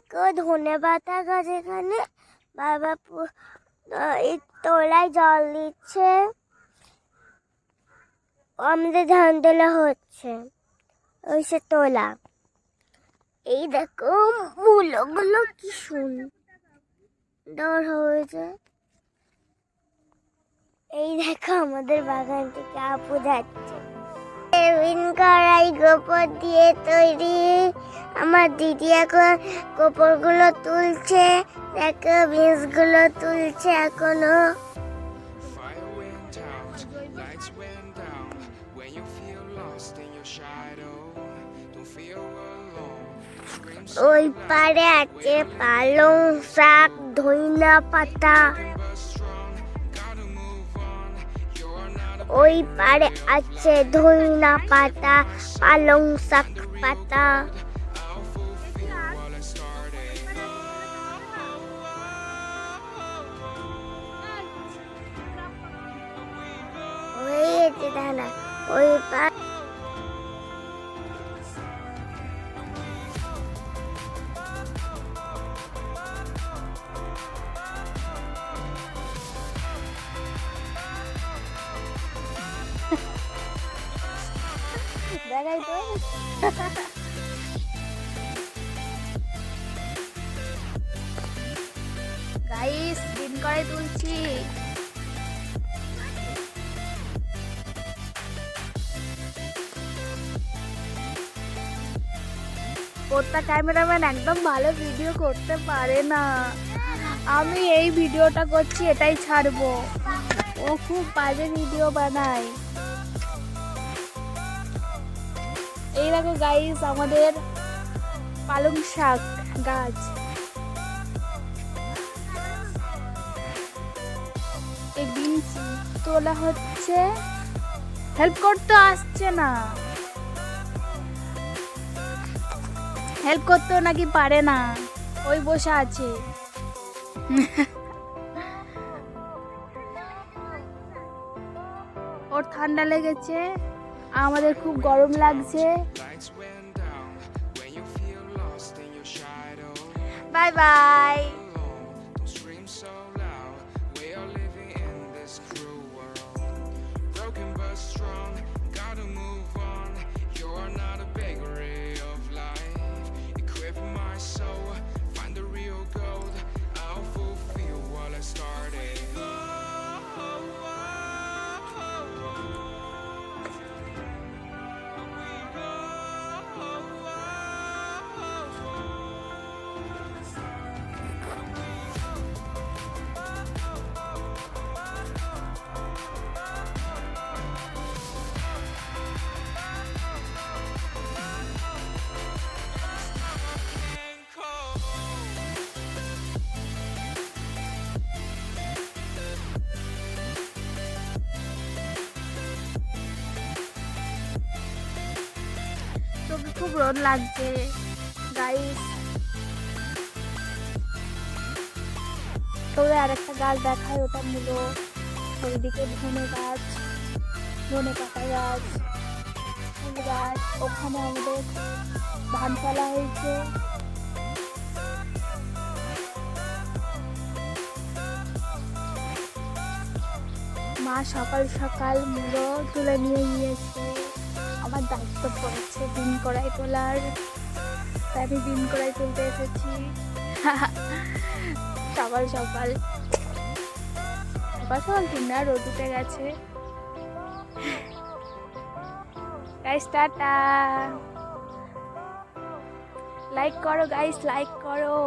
দেখো ধনে পাতা গাছ এখানে বাবা এই তোলায় জল দিচ্ছে। আমাদের ধান তোলা হচ্ছে, ওই সে তোলা। এই দেখো মূলগুলো কি সুন্দর হয়েছে। এই দেখো আমাদের বাগান থেকে আপু যাচ্ছে। কড়াই গোবর দিয়ে তৈরি। আমার দিদি এখন কোপড়গুলো তুলছে দেখো বিষগুলো তুলছে এখনও। ওই পারে আছে পালং শাক ধইনা পাতা। ওই পারে আছে ধইনা পাতা পালং শাক পাতা। দানা ওই পার দেখাই তো। গাইস দিন করে তুলছি। কোথা ক্যামেরাম্যান একদম ভালো ভিডিও করতে পারে না। আমি এই ভিডিওটা করছি, এটাই ছাড়বো। ও খুব বাজে ভিডিও বানায়। এই দেখো গাইস আমাদের পালং শাক গাছ। এই তোলা হচ্ছে। হেল্প করতে আসছে না। হেল্প করতেও নাকি পারে না। ওই বসে আছে। ওর ঠান্ডা লেগেছে। আমাদের খুব গরম লাগছে। বাই went খুব রোদ লাগছে গাইস তবে আরেকটা গাছ দেখায় ওটা মূলো। ওইদিকে ধনে গাছ, ধনে পাতা গাছ, ফুল গাছ, ওখানে আমাদের ধান ফেলা হয়েছে। মা সকাল সকাল মূলো তুলে নিয়ে গিয়েছে। আমার দায়িত্ব পড়েছে দিন কড়াই তোলার। তাই আমি দিন কড়াই তুলতে এসেছি। সকাল সকাল। সকাল সকাল না রোদ উঠে গেছে। Guys tata. লাইক করো গাইস লাইক করো।